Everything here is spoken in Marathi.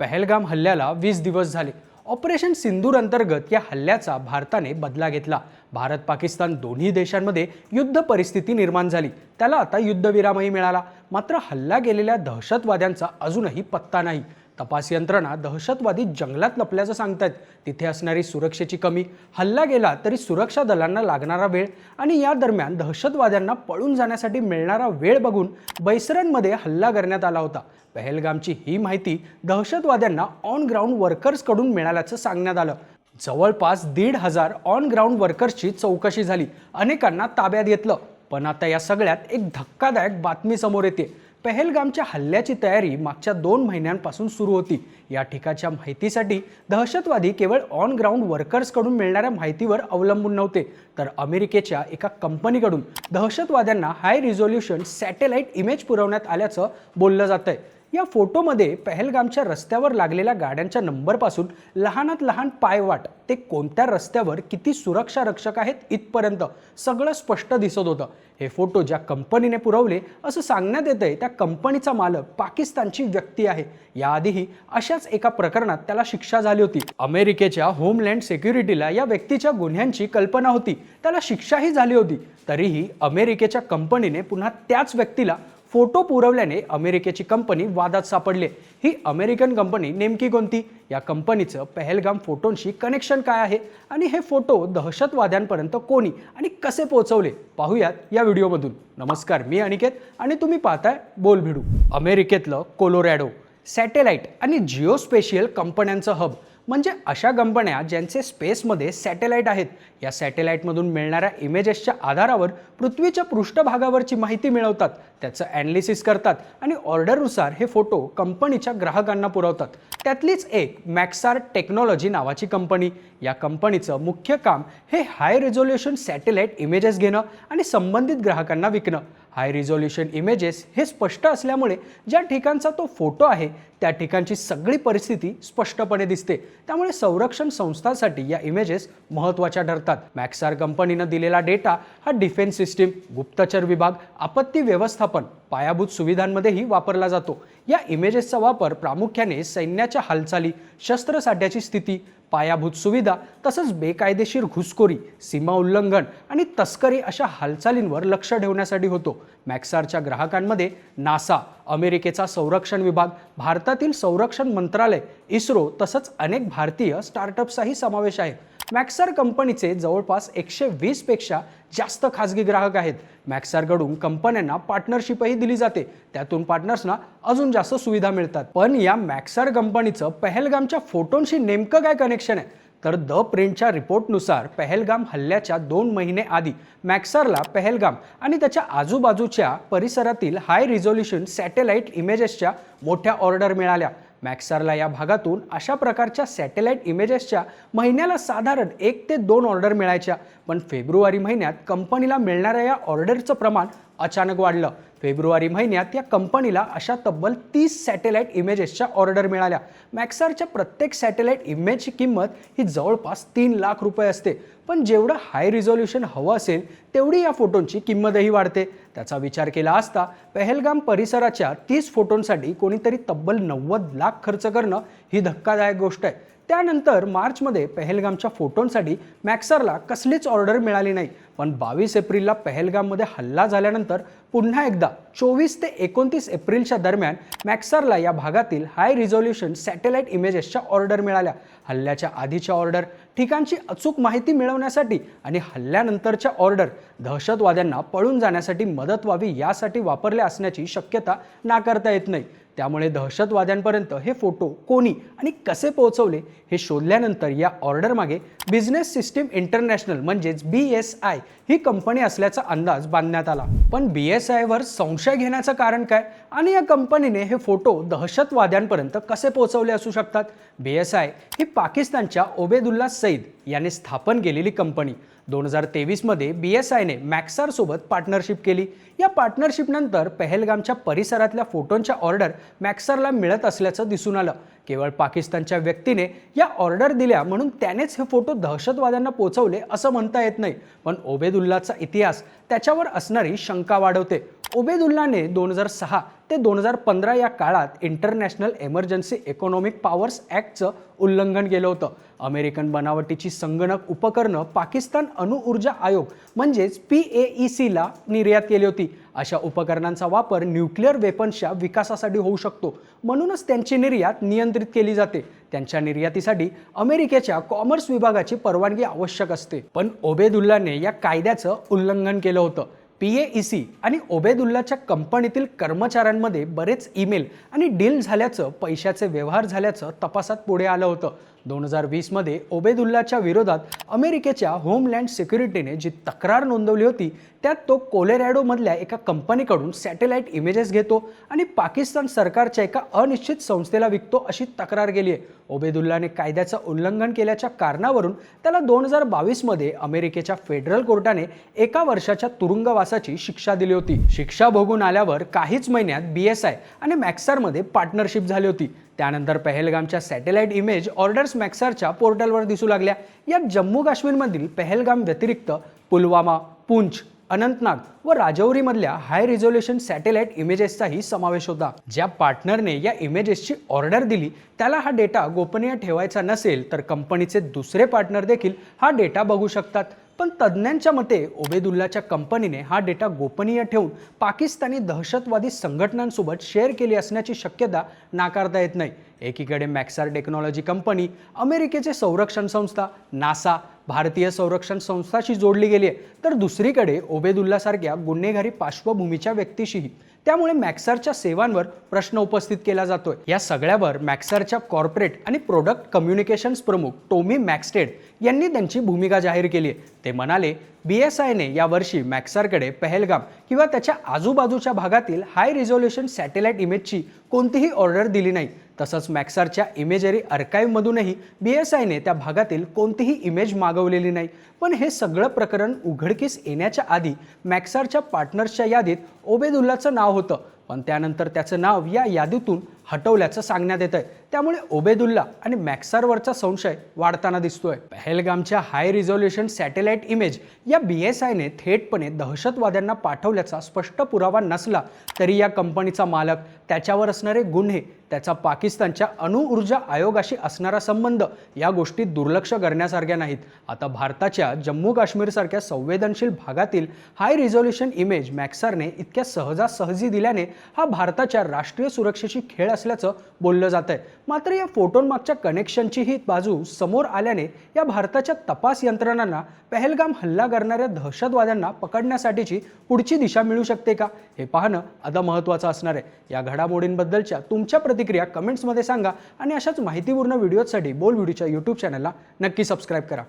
पहलगाम हल्ल्याला वीस दिवस झाले. ऑपरेशन सिंदूर अंतर्गत या हल्ल्याचा भारताने बदला घेतला. भारत पाकिस्तान दोन्ही देशांमध्ये युद्ध परिस्थिती निर्माण झाली. त्याला आता युद्धविरामही मिळाला. मात्र हल्ला गेलेल्या दहशतवाद्यांचा अजूनही पत्ता नाही. तपास यंत्रणा दहशतवादी जंगलात लपल्याचं सांगतात तिथे असणारी सुरक्षेची कमी हल्ला गेला तरी सुरक्षा दलांना लागणारा वेळ आणि या दरम्यान दहशतवाद्यांना पळून जाण्यासाठी मिळणारा वेळ बघून बैसरांमध्ये हल्ला करण्यात आला होता. पहलगामची ही माहिती दहशतवाद्यांना ऑन ग्राउंड वर्कर्सकडून मिळाल्याचं सांगण्यात आलं. जवळपास दीड हजार ऑन ग्राउंड वर्कर्सची चौकशी झाली. अनेकांना ताब्यात घेतलं. पण आता या सगळ्यात एक धक्कादायक बातमी समोर येते. पहलगामच्या हल्ल्याची तयारी मागच्या दोन महिन्यांपासून सुरू होती. या ठिकाणच्या माहितीसाठी दहशतवादी केवळ ऑन ग्राउंड वर्कर्सकडून मिळणाऱ्या माहितीवर अवलंबून नव्हते. तर अमेरिकेच्या एका कंपनीकडून दहशतवाद्यांना हाय रिझोल्युशन सॅटेलाइट इमेज पुरवण्यात आल्याचं बोललं जात आहे या फोटोमध्ये पहलगामच्या रस्त्यावर लागलेल्या गाड्यांच्या नंबरपासून लहानात लहान पायवाट ते कोणत्या रस्त्यावर किती सुरक्षा रक्षक आहेत इथपर्यंत सगळं स्पष्ट दिसत होतं. हे फोटो ज्या कंपनीने पुरवले असं सांगण्यात येत आहे त्या कंपनीचा मालक पाकिस्तानची व्यक्ती आहे. याआधीही अशाच एका प्रकरणात त्याला शिक्षा झाली होती. अमेरिकेच्या होमलँड सेक्युरिटीला या व्यक्तीच्या गुन्ह्यांची कल्पना होती. त्याला शिक्षाही झाली होती. तरीही अमेरिकेच्या कंपनीने पुन्हा त्याच व्यक्तीला फोटो पुरवल्याने अमेरिकेची कंपनी वादात सापडली. ही अमेरिकन कंपनी नेमकी कोणती? या कंपनीचं पहलगाम फोटोंशी कनेक्शन काय आहे? आणि हे फोटो दहशतवाद्यांपर्यंत कोणी आणि कसे पोहोचवले? पाहूयात या व्हिडिओमधून. नमस्कार मी अनिकेत आणि तुम्ही पाहताय बोल भिडू अमेरिकेतलं कोलोरॅडो. सॅटेलाईट आणि जिओस्पेशियल कंपन्यांचं हब म्हणजे अशा कंपन्या ज्यांचे स्पेसमध्ये सॅटेलाईट आहेत. या सॅटेलाईटमधून मिळणाऱ्या इमेजेसच्या आधारावर पृथ्वीच्या पृष्ठभागावरची माहिती मिळवतात. त्याचं ॲनालिसिस करतात आणि ऑर्डरनुसार हे फोटो कंपनीच्या ग्राहकांना पुरवतात. त्यातलीच एक मॅक्सार टेक्नॉलॉजी नावाची कंपनी या कंपनीचं मुख्य काम हे हाय रेझोल्युशन सॅटेलाईट इमेजेस घेणं आणि संबंधित ग्राहकांना विकणं. हाय रिझोल्युशन इमेजेस हे स्पष्ट असल्यामुळे ज्या ठिकाणचा तो फोटो आहे त्या ठिकाणची सगळी परिस्थिती स्पष्टपणे दिसते. त्यामुळे संरक्षण संस्थांसाठी या इमेजेस महत्त्वाच्या ठरतात. मॅक्सार कंपनीनं दिलेला डेटा हा डिफेन्स सिस्टीम गुप्तचर विभाग आपत्ती व्यवस्थापन पायाभूत सुविधांमध्येही वापरला जातो. या इमेजेसचा वापर प्रामुख्याने सैन्याच्या हालचाली शस्त्रसाठ्याची स्थिती पायाभूत सुविधा तसंच बेकायदेशीर घुसखोरी सीमा उल्लंघन आणि तस्करी अशा हालचालींवर लक्ष ठेवण्यासाठी होतो. मॅक्सारच्या ग्राहकांमध्ये नासा अमेरिकेचा संरक्षण विभाग भारतातील संरक्षण मंत्रालय इस्रो तसंच अनेक भारतीय स्टार्टअप्सचाही समावेश आहे. मॅक्सार कंपनीचे जवळपास एकशे वीसपेक्षा जास्त खाजगी ग्राहक आहेत. मॅक्सारकडून कंपन्यांना पार्टनरशिपही दिली जाते. त्यातून पार्टनर्सना अजून जास्त सुविधा मिळतात. पण या मॅक्सार कंपनीचं पहलगामच्या फोटोंशी नेमकं काय कनेक्शन आहे? तर द प्रिंटच्या रिपोर्टनुसार पहलगाम हल्ल्याच्या दोन महिने आधी मॅक्सारला पहलगाम आणि त्याच्या आजूबाजूच्या परिसरातील हाय रिझोल्युशन सॅटेलाइट इमेजेसच्या मोठ्या ऑर्डर मिळाल्या. मॅक्सारला या भागातून अशा प्रकारच्या सॅटेलाइट इमेजेसच्या महिन्याला साधारण एक ते दोन ऑर्डर मिळायच्या. पण फेब्रुवारी महिन्यात कंपनीला मिळणाऱ्या या ऑर्डरचं प्रमाण अचानक वाढलं. फेब्रुवारी महिन्यात या कंपनीला अशा तब्बल तीस सॅटेलाइट इमेजेसच्या ऑर्डर मिळाल्या. मॅक्सारच्या प्रत्येक सॅटेलाइट इमेजची किंमत ही जवळपास तीन लाख रुपये असते. पण जेवढं हाय रिझोल्युशन हवं असेल तेवढी या फोटोंची किंमतही वाढते. त्याचा विचार केला असता पहलगाम परिसराच्या तीस फोटोंसाठी कोणीतरी तब्बल नव्वद लाख खर्च करणं ही धक्कादायक गोष्ट आहे. त्यानंतर मार्चमध्ये पहलगामच्या फोटोंसाठी मॅक्सरला कसलीच ऑर्डर मिळाली नाही. पण बावीस एप्रिलला पहलगाममध्ये हल्ला झाल्यानंतर पुन्हा एकदा चोवीस ते एकोणतीस एप्रिलच्या दरम्यान मॅक्सरला या भागातील हाय रिझोल्युशन सॅटेलाइट इमेजेसच्या ऑर्डर मिळाल्या. हल्ल्याच्या आधीच्या ऑर्डर ठिकाणची अचूक माहिती मिळवण्यासाठी आणि हल्ल्यानंतरच्या ऑर्डर दहशतवाद्यांना पळून जाण्यासाठी मदत व्हावी यासाठी वापरल्या असण्याची शक्यता नाकारता येत नाही. त्यामुळे दहशतवाद्यांपर्यंत हे फोटो कोणी आणि कसे पोहोचवले हे शोधल्यानंतर या ऑर्डरमागे बिझनेस सिस्टीम इंटरनॅशनल म्हणजेच बी एस आय ही कंपनी असल्याचा अंदाज बांधण्यात आला. पण बी एस आयवर संशय घेण्याचं कारण काय आणि या कंपनीने हे फोटो दहशतवाद्यांपर्यंत कसे पोहोचवले असू शकतात? बी एस आय ही पाकिस्तानच्या ओबेदुल्ला सईद याने स्थापन केलेली कंपनी. दोन हजार तेवीसमध्ये बी एस आयने मॅक्सारसोबत पार्टनरशिप केली. या पार्टनरशिपनंतर पहलगामच्या परिसरातल्या फोटोंच्या ऑर्डर मॅक्सारला मिळत असल्याचं दिसून आलं. केवळ पाकिस्तानच्या व्यक्तीने या ऑर्डर दिल्या म्हणून त्यानेच हे फोटो दहशतवाद्यांना पोचवले असं म्हणता येत नाही. पण ओबेदुल्लाचा इतिहास त्याच्यावर असणारी शंका वाढवते. ओबेदुल्लाने दोन हजार सहा ते दोन हजार पंधरा या काळात इंटरनॅशनल एमर्जन्सी इकॉनॉमिक पॉवर्स ॲक्टचं उल्लंघन केलं होतं. अमेरिकन बनावटीची संगणक उपकरणं पाकिस्तान अणुऊर्जा आयोग म्हणजेच पी ए ई सीला निर्यात केली होती. अशा उपकरणांचा वापर न्यूक्लिअर वेपन्सच्या विकासासाठी होऊ शकतो. म्हणूनच त्यांची निर्यात नियंत्रित केली जाते. त्यांच्या निर्यातीसाठी अमेरिकेच्या कॉमर्स विभागाची परवानगी आवश्यक असते. पण ओबेदुल्लाने या कायद्याचं उल्लंघन केलं होतं. पी ए ई सी आणि ओबेदुल्लाच्या कंपनीतील कर्मचाऱ्यांमध्ये बरेच ईमेल आणि डील झाल्याचं पैशाचे व्यवहार झाल्याचं तपासात पुढे आलं होतं. दोन हजार वीसमध्ये ओबेदुल्लाच्या विरोधात अमेरिकेच्या होमलँड सिक्युरिटीने जी तक्रार नोंदवली होती त्यात तो कोलेरॅडोमधल्या एका कंपनीकडून सॅटेलाईट इमेजेस घेतो आणि पाकिस्तान सरकारच्या एका अनिश्चित संस्थेला विकतो अशी तक्रार केली आहे ओबेदुल्लाने कायद्याचं उल्लंघन केल्याच्या कारणावरून त्याला दोन हजार बावीसमध्ये अमेरिकेच्या फेडरल कोर्टाने एका वर्षाच्या तुरुंगवासाची शिक्षा दिली होती. शिक्षा भोगून आल्यावर काहीच महिन्यात बी एस आय आणि मॅक्सारमध्ये पार्टनरशिप झाली होती. त्यानंतर पहलगामच्या सॅटेलाईट इमेज ऑर्डर्स मॅक्सरच्या पोर्टलवर दिसू लागल्या. यात जम्मू काश्मीरमधील पहलगाम व्यतिरिक्त पुलवामा पुंछ अनंतनाग व राजौरीमधल्या हाय रिझोल्युशन सॅटेलाईट इमेजेसचाही समावेश होता. ज्या पार्टनरने या इमेजेसची ऑर्डर दिली त्याला हा डेटा गोपनीय ठेवायचा नसेल तर कंपनीचे दुसरे पार्टनर देखील हा डेटा बघू शकतात. पण तज्ज्ञांच्या मते ओबेदुल्लाच्या कंपनीने हा डेटा गोपनीय ठेवून पाकिस्तानी दहशतवादी संघटनांसोबत शेअर केली असण्याची शक्यता नाकारता येत नाही. एकीकडे मॅक्सार टेक्नॉलॉजी कंपनी अमेरिकेचे संरक्षण संस्था नासा भारतीय संरक्षण संस्थाशी जोडली गेली आहे. तर दुसरीकडे ओबेदुल्लासारख्या गुन्हेगारी पार्श्वभूमीच्या व्यक्तीशीही त्यामुळे मॅक्सरच्या सेवांवर प्रश्न उपस्थित केला जातोय. या सगळ्यावर मॅक्सरच्या कॉर्पोरेट आणि प्रोडक्ट कम्युनिकेशन्स प्रमुख टोमी मॅक्स्टेड यांनी त्यांची भूमिका जाहीर केली आहे. ते म्हणाले बी एस आयने यावर्षी मॅक्सरकडे पहलगाम किंवा त्याच्या आजूबाजूच्या भागातील हाय रिझोल्युशन सॅटेलाईट इमेजची कोणतीही ऑर्डर दिली नाही. तसंच मॅक्सारच्या इमेजरी अर्काईव्हमधूनही बी एस आयने त्या भागातील कोणतीही इमेज मागवलेली नाही. पण हे सगळं प्रकरण उघडकीस येण्याच्या आधी मॅक्सारच्या पार्टनर्सच्या यादीत ओबेदुल्लाचं नाव होतं. पण त्यानंतर त्याचं नाव या यादीतून हटवल्याचं सांगण्यात येत आहे त्यामुळे ओबेदुल्ला आणि मॅक्सारवरचा संशय वाढताना दिसतोय. पहलगामच्या हाय रिझोल्युशन सॅटेलाईट इमेज या बी एस आयने थेटपणे दहशतवाद्यांना पाठवल्याचा स्पष्ट पुरावा नसला तरी या कंपनीचा मालक त्याच्यावर असणारे गुन्हे त्याचा पाकिस्तानच्या अणुऊर्जा आयोगाशी असणारा संबंध या गोष्टी दुर्लक्ष करण्यासारख्या नाहीत. आता भारताच्या जम्मू काश्मीरसारख्या संवेदनशील भागातील हाय रिझोल्युशन इमेज मॅक्सारने इतक्या सहजासहजी दिल्याने हा भारताच्या राष्ट्रीय सुरक्षेशी खेळ असल्याचं बोललं जात आहे मात्र या फोटोंमागच्या कनेक्शनची ही बाजू समोर आल्याने या भारताच्या तपास यंत्रणांना पहलगाम हल्ला करणाऱ्या दहशतवाद्यांना पकडण्यासाठीची पुढची दिशा मिळू शकते का? हे पाहणं आता महत्त्वाचं असणार आहे. या घडामोडींबद्दलच्या तुमच्या प्रतिक्रिया कमेंट्समध्ये सांगा आणि अशाच माहितीपूर्ण व्हिडिओसाठी बोल व्हिडिओच्या यूट्यूब चॅनलला नक्की सबस्क्राईब करा.